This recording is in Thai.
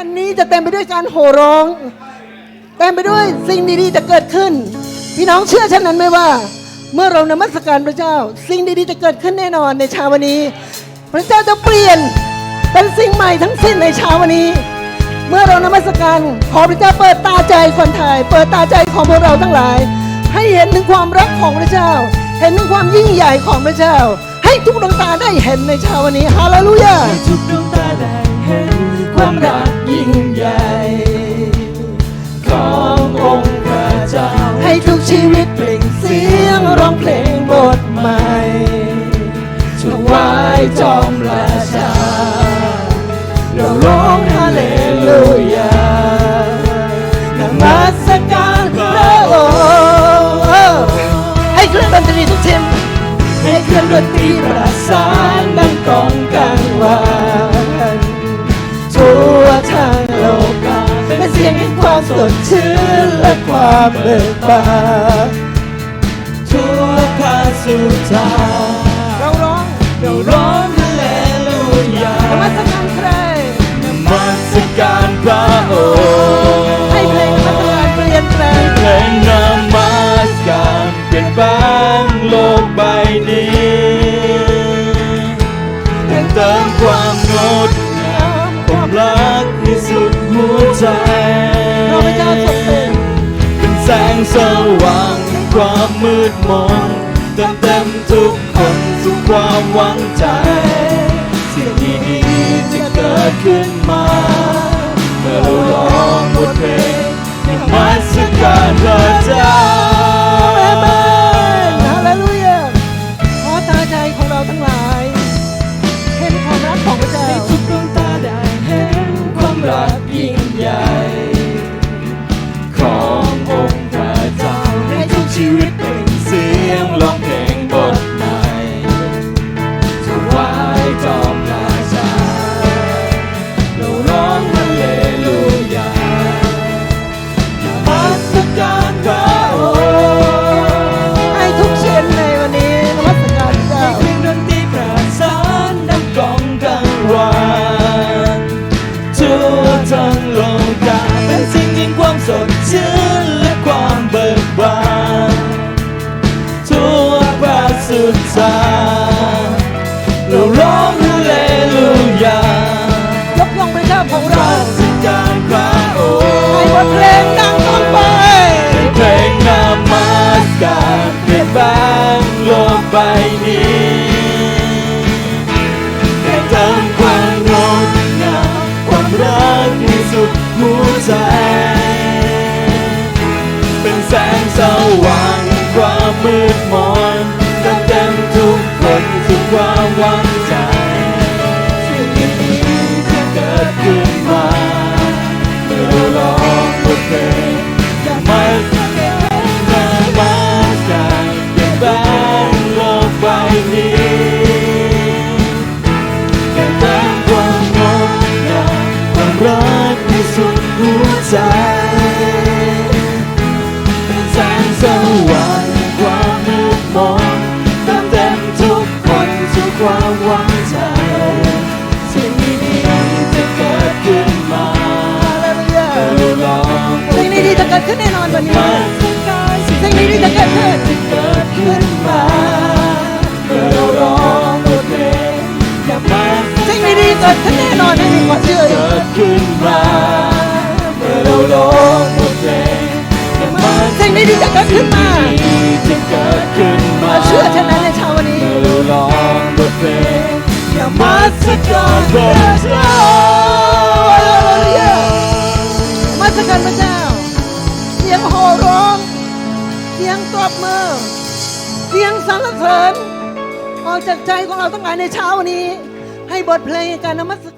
ผ่นนี้จะเต็มไปด้วยการโห่ร้อง เต็มไปด้วยสิ่งดีๆจะเกิดขึ้น พี่น้องเชื่อฉันนั้นไหมว่า เมื่อเรานมัสการพระเจ้า สิ่งดีๆจะเกิดขึ้นแน่นอนในเช้าวันนี้ พระเจ้าจะเปลี่ยนเป็นสิ่งใหม่ทั้งสิ้นในเช้าวันนี้ เมื่อเรานมัสการขอพระเจ้าเปิดตาใจคนไทย เปิดตาใจของพวกเราทั้งหลาย ให้เห็นถึงความรักของพระเจ้า เห็นถึงความยิ่งใหญ่ของพระเจ้า ให้ทุกดวงตาได้เห็นในเช้าวันนี้ฮาเลลูยาทุกดวงตาได้เห็น ความรักยิ่งใหญ่ขององค์พระเจ้าให้ทุกชีวิตเปล่งเสียงร้องเพลงบทใหม่ถวายจอมราชาเราร้องฮาเลลูยา ดชื่นและความเบิกบานทั่วภาสุธาเแสงสว่างความมืดมนเติมเต็มทุกคนสู่ความหวังใจ สิ่งดีๆจะเกิดขึ้นมา เมื่อเราร้องบทเพลงนมัสการ ชื่นและความเบิกบานทั่วพระสุดทางเราร้องฮาเลลูยายกย่องพระเจ้าของเราราชการพระองให้ค์บทเพลงดังก้องไปเพลงนมัสการเปลี่ยนแปลงโลกใบนี้ สว่างแห่งความมืดมนเติมเต็มทุกคนทุกความหวังใจสิ่งดีๆจะเกิดขึ้นมาเมื่อเราร้องบทเพลงอย่ามานามาการเปลี่ยนแปลงโลกใบนี้แค่เติมความงดงามความรักที่สุดหัวใจ สว่างแห่งความมืดมนเติมเต็มทุกคนสู่ความหวังใจสิ่งดีๆจะเกิดขึ้นมาฮาเลลูยาเมื่อเราลองสิ่งดีๆจะเกิดขึ้นแน่นอนวันนี้สิ่งดีๆจะเกิดขึ้นจะเกิดขึ้นมาเมื่อเราร้องบทเพลงอย่ามาสิ่งดีๆเกิดขึ้นแน่นอนให้มีความเชื่อเกิดขึ้นมา สิ่งดีๆจะเกิดขึ้นมาจะเกิดขึ้นมาเราเชื่อฉันนั้นในเช้าวันนี้เมื่อเราร้องบทเพลงอย่ามาสักการพระเจ้ามาสการพระเจ้าเสียงโห่ร้องเสียงตบมือเสียงสรรเสริญออกจากใจของเราทั้งหลายในเช้าวันนี้ ให้บทเพลงการนมัส